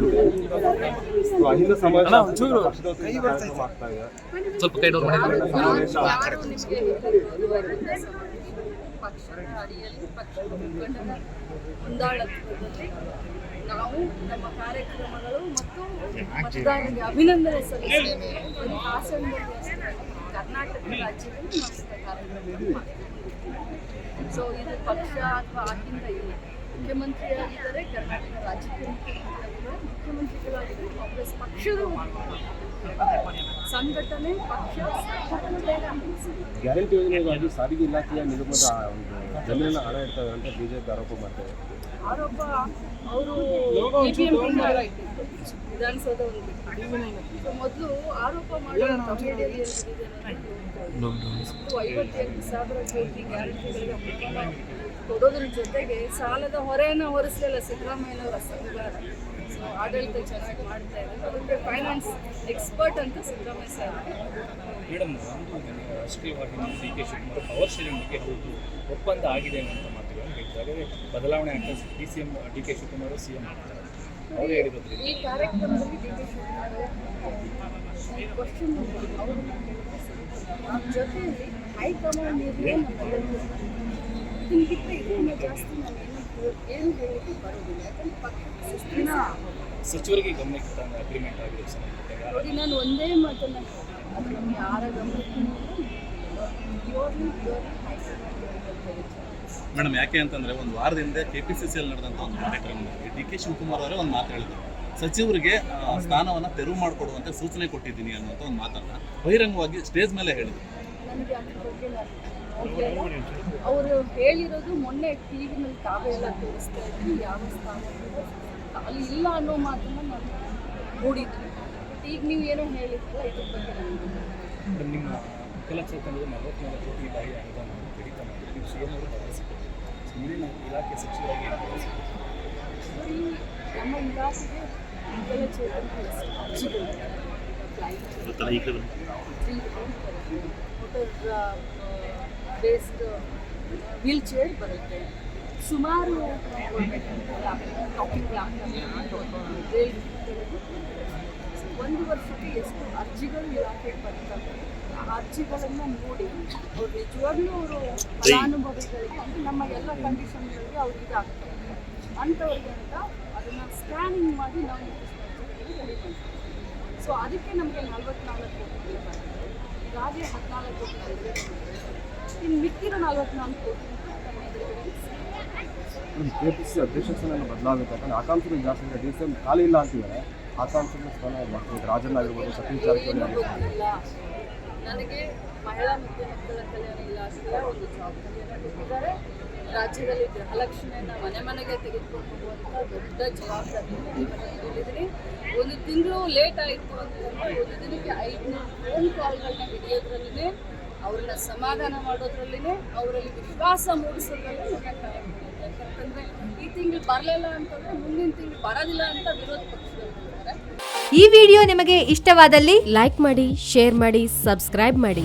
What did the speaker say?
ಇದೆ ಸ್ವಲ್ಪ ಕೈ ಡೌನ್ ಪಕ್ಷದ ಅಡಿಯಲ್ಲಿ ಪಕ್ಷದ ಮುಖಂಡರ ಮುಂದಾಳತ್ವದಲ್ಲಿ ನಾವು ನಮ್ಮ ಕಾರ್ಯಕ್ರಮಗಳು ಮತ್ತು ಮತದಾರರಿಗೆ ಅಭಿನಂದನೆ ಸಲ್ಲಿಸ್ತೇವೆ ಕರ್ನಾಟಕ ರಾಜ್ಯದಲ್ಲಿ ನಾವು ಕಾರ್ಯಕ್ರಮ. ಸೊ ಇದು ಪಕ್ಷ ಅಥವಾ ಆಗಿಂದ ಇಲ್ಲ ಮುಖ್ಯಮಂತ್ರಿಯಾಗಿದ್ದಾರೆ ಕರ್ನಾಟಕ ರಾಜ್ಯಕ್ಕೆ ಮುಖ್ಯಮಂತ್ರಿಯಾಗಿದ್ದಾರೆ ಮುಖ್ಯಮಂತ್ರಿಗಳಾಗಿದ್ದಾರೆ ಕಾಂಗ್ರೆಸ್ ಪಕ್ಷದ ಸಂಘಟನೆ ಪಕ್ಷ. ಗ್ಯಾರಂಟಿ ಯೋಜನೆಗಾಗಿ ಸಾರಿಗೆ ಇಲಾಖೆಯ ನಿಗಮದ ಜಮೀನ ಜಮೀನಿನ ಹಣ ಇರ್ತವೆ ಅಂತ ಬಿಜೆಪಿ ಆರೋಪ ಮಾಡ್ತಾರೆ ಆರೋಪ ಅವರು ವಿಧಾನಸೌಧ ಒಂದು ಮೊದಲು ಆರೋಪ ಮಾಡಿ ಕಮಿಟಿಯಲ್ಲಿ ಮತ್ತು ಐವತ್ತೆಂಟು ಸಾವಿರ ಕೋಟಿ ಗ್ಯಾರಂಟಿಗಳಿಗೆ ಕೊಡೋದ್ರ ಜೊತೆಗೆ ಸಾಲದ ಹೊರೆಯನ್ನು ಹೊರಿಸಲಿಲ್ಲ ಸಿದ್ದರಾಮಯ್ಯನವರ ಸರ್ಕಾರ ಸೊ ಆಡಳಿತ ಚೆನ್ನಾಗಿ ಮಾಡ್ತಾ ಇದ್ದಾರೆ ಅದಕ್ಕೆ ಫೈನಾನ್ಸ್ ಎಕ್ಸ್ಪರ್ಟ್ ಅಂತ ಸಿದ್ದರಾಮಯ್ಯ ಸರ್ ಮೇಡಮ್ ಒಂದು ರಾಷ್ಟ್ರೀಯವಾಗಿ ನಮ್ಮ D K Shivakumar power sharing ಹೋಗಿ ಒಪ್ಪಂದ ಆಗಿದೆ ಅಂತ ಮಾತುಗಳನ್ನು ಹೇಳ್ತಾರೆ ಬದಲಾವಣೆ ಆಗ್ತಾ D C M D K Shivakumar C M ಆಗ್ತಾರೆ. ಅವರು ಹೇಳಿದ್ರು ಈ ಕಾರ್ಯಕ್ರಮದಲ್ಲಿ ಡಿ ಕೆ ಶಿವಕುಮಾರ್ ಜೊತೆಯಲ್ಲಿ ಹೈಕಮಾಂಡ್ ಇದನ್ನ ಬಿಟ್ಟರೆ ಇದನ್ನ ಜಾಸ್ತಿ ನಾನು ಏನು ಹೇಳಲಿಕ್ಕೆ ಬರೋದಿಲ್ಲ. ಯಾಕಂದ್ರೆ ಶಿಸ್ತಿನ ಸಚಿವರಿಗೆ ಗಮನಕ್ಕೆ ತಂದ ಅಗ್ರಿಮೆಂಟ್ ಆಗಿದೆ ನೋಡಿ ನಾನು ಒಂದೇ ಮಾತನ್ನ. ಅದು ನಮಗೆ ಯಾರ ಗಮನಕ್ಕೂ ಮೇಡಮ್ ಯಾಕೆ ಅಂತಂದ್ರೆ ಒಂದು ವಾರದ ಹಿಂದೆ ಕೆ ಪಿ ಸಿ ಸಿ ಅಲ್ಲಿ ನಡೆದಂತ ಒಂದು ಕಾರ್ಯಕ್ರಮದಲ್ಲಿ ಡಿ ಕೆ ಶಿವಕುಮಾರ್ ಅವರೇ ಒಂದು ಮಾತು ಹೇಳಿದ್ರು. ಸಚಿವರಿಗೆ ಸ್ಥಾನವನ್ನು ಸ್ಥಾನವನ್ನ ತೆರವು ಮಾಡಿಕೊಡುವಂತೆ ಸೂಚನೆ ಕೊಟ್ಟಿದ್ದೀನಿ ಅನ್ನುವಂಥ ಒಂದು ಮಾತನ್ನ ಬಹಿರಂಗವಾಗಿ ಸ್ಟೇಜ್ ಮೇಲೆ ಹೇಳಿದ್ರು. ಅವರು ಹೇಳಿರೋದು ಮೊನ್ನೆ ಟಿವಿನಲ್ಲಿ ತಾವೇ ಎಲ್ಲ ತೋರಿಸ್ತಾ ಇದ್ವಿ ಯಾವ ಸ್ಥಾನ ಅಲ್ಲಿ ಇಲ್ಲ ಅನ್ನೋ ಮಾತನ್ನ ನಾನು ನೋಡಿದ್ವಿ ಬಟ್ ಈಗ ನೀವು ಏನೋ ಹೇಳಿದ್ರಲ್ಲ ಇದ್ರ ಬಗ್ಗೆ ನನಗೆ ನಿಮ್ಮ ವಿಕಲಚೇತನದ ನಲವತ್ನಾಲ್ಕು ಕೋಟಿ ಬಾಯಿ ಅನುದಾನ ಕಡಿತ ಮಾಡಿ ನೀವು ಸಿ ಎಂ ಅವರು ಭರವಸೆ ಮುಂದಿನ ಇಲಾಖೆ ಸಚಿವರಾಗಿ ನಮ್ಮ ಇಲಾಖೆಗೆ ಬೇಸ್ಡ್ ವೀಲ್ ಚೇರ್ ಬರುತ್ತೆ. ಸುಮಾರು ಒಂದು ವರ್ಷಕ್ಕೆ ಎಷ್ಟು ಅರ್ಜಿಗಳು ಇಲಾಖೆ ಬರ್ತವೆ ಆ ಅರ್ಜಿಗಳನ್ನು ನೋಡಿ ಅವ್ರು ನಿಜವಾಗ್ಲೂ ಅವರು ಫಲಾನುಭವಿಗಳಿಗೆ, ಅಂದರೆ ನಮ್ಮ ಎಲ್ಲ ಕಂಡೀಷನ್ಗಳಿಗೆ ಅವ್ರು ಇದಾಗ್ತವೆ ಅಂಥವ್ರಿಗೆ ಅಂತ ಅದನ್ನು ಸ್ಕ್ಯಾನಿಂಗ್ ಮಾಡಿ ನಾವು ಸೊ ಅದಕ್ಕೆ ನಮಗೆ ನಲ್ವತ್ನಾಲ್ಕು ಕೋಟಿ ಬರುತ್ತೆ ಈಗಾಗಲೇ ಹದಿನಾಲ್ಕು ಕೋಟಿ. ಇನ್ನು ಮಿಕ್ಕಿರೋ ನಲ್ವತ್ನಾಲ್ಕು ಅಂತ. ಕೆ ಪಿ ಸಿ ಅಧ್ಯಕ್ಷ ಸ್ಥಾನ ಬದಲಾಗುತ್ತೆ ಯಾಕಂದ್ರೆ ಆಕಾಂಕ್ಷೆಗಳು ಜಾಸ್ತಿ ಇದೆ. ಡಿ ಸಿ ಎಂ ಖಾಲಿ ಇಲ್ಲ ಅಂತಿದ್ದಾರೆ. ಆಕಾಂಕ್ಷಿಗಳ ಸ್ಥಾನ ಮಾಡ್ತಾರೆ ರಾಜನ್ ಆಗಿರ್ಬೋದು ಸತೀಶ್ ಜಾರಕಿಹೊಳಿ ಆಗಿರ್ಬೋದು. ನನಗೆ ಮಹಿಳಾ ಮತ್ತು ಮಕ್ಕಳ ಕಲ್ಯಾಣ ಇಲಾಖೆಯ ಒಂದು ಜವಾಬ್ದಾರಿಯನ್ನು ಕೊಟ್ಟಿದ್ದಾರೆ. ರಾಜ್ಯದಲ್ಲಿ ಗೃಹಲಕ್ಷ್ಮಿಯನ್ನು ಮನೆ ಮನೆಗೆ ತೆಗೆದುಕೊಂಡು ಹೋಗುವಂಥ ದೊಡ್ಡ ಜವಾಬ್ದಾರಿ ಒಂದು ತಿಂಗಳು ಲೇಟ್ ಆಯಿತು ಅಂತಂದರೆ ಒಂದು ದಿನಕ್ಕೆ ಐದುನೂರು ಫೋನ್ ಕಾಲ್ಗಳನ್ನ ಹಿಡಿಯೋದ್ರಲ್ಲೇ ಅವ್ರನ್ನ ಸಮಾಧಾನ ಮಾಡೋದ್ರಲ್ಲೇ ಅವರಲ್ಲಿ ವಿಶ್ವಾಸ ಮೂಡಿಸೋದ್ರಲ್ಲೇ ಯಾಕಂತಂದ್ರೆ ಈ ತಿಂಗಳು ಬರಲಿಲ್ಲ ಅಂತಂದ್ರೆ ಮುಂದಿನ ತಿಂಗಳು ಬರೋದಿಲ್ಲ ಅಂತ ವಿರೋಧ ಪಕ್ಷದವರು ಈ ವಿಡಿಯೋ ನಿಮಗೆ ಇಷ್ಟವಾದಲ್ಲಿ ಲೈಕ್ ಮಾಡಿ, ಶೇರ್ ಮಾಡಿ, ಸಬ್ಸ್ಕ್ರೈಬ್ ಮಾಡಿ.